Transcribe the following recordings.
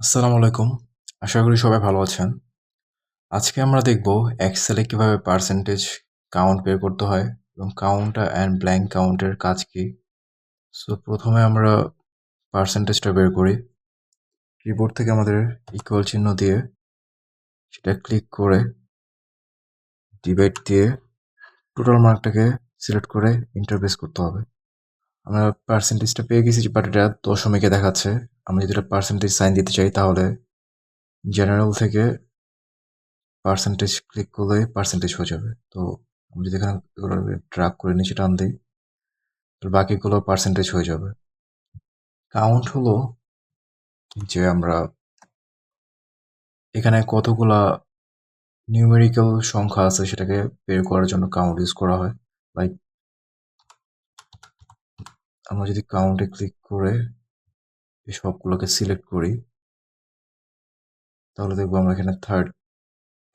আসসালামু আলাইকুম। আশা করি সবাই ভালো আছেন। আজকে আমরা দেখব এক্সেলে কীভাবে পার্সেন্টেজ কাউন্ট বের করতে হয় এবং কাউন্টার অ্যান্ড ব্ল্যাঙ্ক কাউন্টের কাজ কি। সো প্রথমে আমরা পার্সেন্টেজটা বের করি। কিবোর্ড থেকে আমাদের ইকুয়াল চিহ্ন দিয়ে সেটা ক্লিক করে ডিভাইড দিয়ে টোটাল মার্কটাকে সিলেক্ট করে ইন্টারফেস করতে হবে। আমরা পার্সেন্টেজটা পেয়ে গেছি বাট এটা দশমিকে দেখাচ্ছে। আমরা যদি এটা পার্সেন্টেজ সাইন দিতে চাই তাহলে জেনারেল থেকে পার্সেন্টেজ ক্লিক করলে পার্সেন্টেজ হয়ে যাবে। তো আমি যদি এখানে ড্রাগ করে নিচে টান দিই, তাহলে বাকিগুলো পার্সেন্টেজ হয়ে যাবে। কাউন্ট হলো যে আমরা এখানে কতগুলা নিউমেরিক্যাল সংখ্যা আছে সেটাকে বের করার জন্য কাউন্ট ইউজ করা হয়। লাইক আমরা যদি কাউন্টে ক্লিক করে এই সবগুলোকে সিলেক্ট করি। তাহলে দেখব আমরা এখানে থার্ড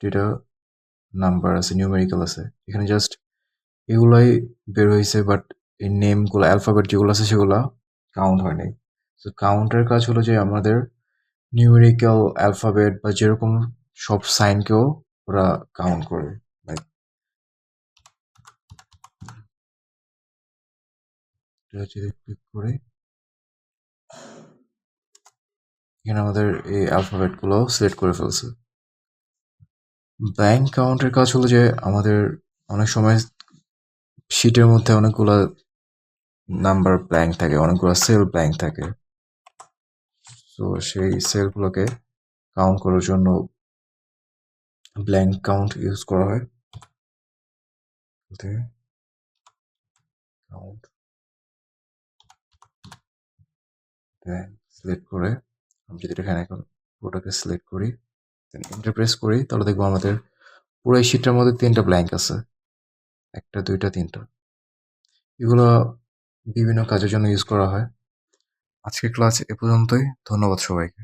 থার্টিটা নাম্বার আছে নিউমেরিক্যাল আছে। এখানে জাস্ট এগুলাই বের হয়েছে বাট এই নেমগুলো অ্যালফাবেট যেগুলো আছে সেগুলো কাউন্ট হয় নাই। তো কাউন্টের কাজ হলো যে আমাদের নিউমেরিক্যাল অ্যালফাবেট বা যেরকম সব সাইনকেও ওরা কাউন্ট করে লাইক ক্লিক করে। এখানে আমাদের এই অ্যালফাবেটগুলো সিলেক্ট করে ফেলছে। ব্ল্যাঙ্ক কাউন্টের কাজ হলো যে, আমাদের অনেক সময় শিটের মধ্যে অনেকগুলো নাম্বার ব্ল্যাঙ্ক থাকে, অনেকগুলো সেল ব্ল্যাঙ্ক থাকে। তো সেই সেলগুলোকে কাউন্ট করার জন্য ব্ল্যাঙ্ক কাউন্ট ইউজ করা হয়। সিলেক্ট করে আমি যদি এখানে এখন পুরোটাকে সিলেক্ট করি ইন্টারপ্রেস করি, তাহলে দেখব আমাদের পুরো এই শিটটার মধ্যে তিনটা ব্ল্যাঙ্ক আছে। একটা, দুইটা, তিনটা। এগুলো বিভিন্ন কাজের জন্য ইউজ করা হয়। আজকের ক্লাস এ পর্যন্তই। ধন্যবাদ সবাইকে।